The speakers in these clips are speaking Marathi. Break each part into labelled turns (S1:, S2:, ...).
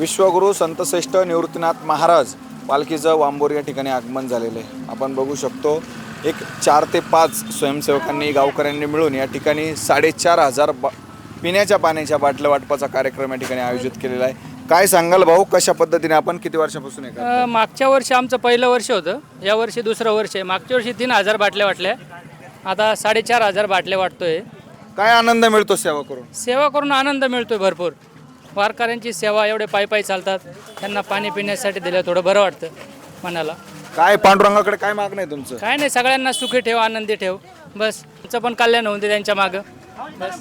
S1: विश्वगुरू संतश्रेष्ठ निवृत्तीनाथ महाराज पालखीचं वांबोर या ठिकाणी आगमन झालेलं आहे. आपण बघू शकतो एक चार ते पाच स्वयंसेवकांनी गावकऱ्यांनी मिळून या ठिकाणी साडेचार हजार बा पिण्याच्या पाण्याच्या बाटल्या वाटपाचा कार्यक्रम या ठिकाणी आयोजित केलेला आहे. काय सांगाल भाऊ कशा पद्धतीने आपण किती वर्षापासून आहे का
S2: अ, मागच्या वर्षी आमचं पहिलं वर्ष होतं या वर्षी दुसरं वर्ष आहे. मागच्या वर्षी तीन हजार बाटल्या वाटल्या आता साडेचार हजार बाटल्या वाटतोय.
S1: काय आनंद मिळतो सेवा करून?
S2: सेवा करून आनंद मिळतोय भरपूर. वारकऱ्यांची सेवा एवढे पायी पायी चालतात. त्यांना पाणी पिण्यासाठी दिलं थोडं बरं वाटतं मनाला.
S1: काय पांडुरंगाकडे काय मागणं आहे तुमचं?
S2: काय नाही सगळ्यांना सुखी ठेव आनंदी ठेव. बस तुमचं पण कल्याण होऊन दे त्यांच्या मागं.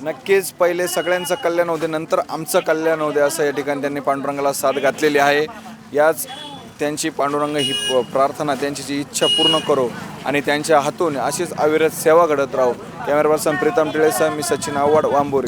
S1: नक्कीच पहिले सगळ्यांचं कल्याण होते नंतर आमचं कल्याण होते असं या ठिकाणी त्यांनी पांडुरंगाला साथ घातलेली आहे. याच त्यांची पांडुरंग ही प्रार्थना त्यांची जी इच्छा पूर्ण करो आणि त्यांच्या हातून अशीच अविरत सेवा घडत राहो. कॅमेरा पर्सन प्रीतम टिळेसह मी सचिन आव्हाड वांबोरी.